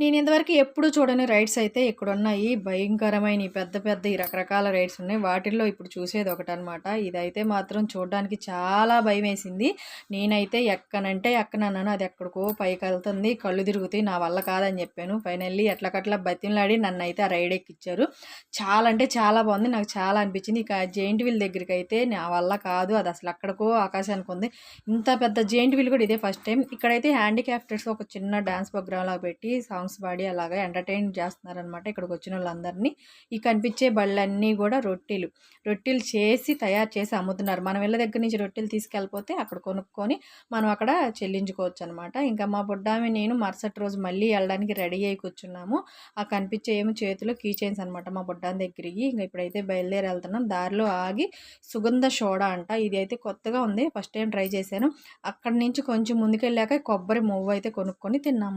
నేను ఇంతవరకు ఎప్పుడు చూడని రైడ్స్ అయితే ఇక్కడ ఉన్నాయి భయంకరమైన పెద్ద పెద్ద ఈ రకరకాల రైడ్స్ ఉన్నాయి. వాటిల్లో ఇప్పుడు చూసేది ఒకటనమాట ఇదైతే మాత్రం చూడడానికి చాలా భయం వేసింది నేనైతే ఎక్కనంటే ఎక్కనన్నాను. అది ఎక్కడికో పైకి వెళ్తుంది. కళ్ళు తిరుగుతాయి. నా వల్ల కాదని చెప్పాను. ఫైనల్లీ ఎట్లకట్లా బతిమలాడి నన్ను అయితే ఆ రైడ్ ఎక్కిచ్చారు. చాలా అంటే చాలా బాగుంది. నాకు చాలా అనిపించింది. ఇక జెయింట్ వీల్ దగ్గరికి అయితే నా వల్ల కాదు. అది అసలు అక్కడికో ఆకాశానికి ఉంది. ఇంత పెద్ద జెయింట్ వీల్ కూడా ఇదే ఫస్ట్ టైం. ఇక్కడైతే హ్యాండిక్యాప్టర్స్ ఒక చిన్న డ్యాన్స్ ప్రోగ్రామ్ లాగా పెట్టి సాంగ్స్ పాడి అలాగా ఎంటర్టైన్ చేస్తున్నారనమాట ఇక్కడికి వచ్చిన వాళ్ళందరినీ ఈ కనిపించే బళ్ళన్నీ కూడా రొట్టెలు. రొట్టెలు చేసి తయారు చేసి అమ్ముతున్నారు. మనం ఇళ్ళ దగ్గర నుంచి రొట్టెలు తీసుకెళ్ళిపోతే అక్కడ కొనుక్కొని మనం అక్కడ చెల్లించుకోవచ్చు అనమాట ఇంకా మా బుడ్డామి నేను మరుసటి రోజు మళ్ళీ వెళ్ళడానికి రెడీ అయి కూర్చున్నాము. ఆ కనిపించే ఏమో చేతిలో కీ చైన్స్ అనమాట మా బుడ్డాని దగ్గరికి. ఇంకా ఇప్పుడైతే బయలుదేరి వెళ్తున్నాం. దారిలో ఆగి సుగంధ సోడా అంట. ఇది అయితే కొత్తగా ఉంది. ఫస్ట్ టైం ట్రై చేశాను. అక్కడి నుంచి కొంచెం ముందుకెళ్ళాక కొబ్బరి మువ్వు అయితే కొనుక్కొని తిన్నాము.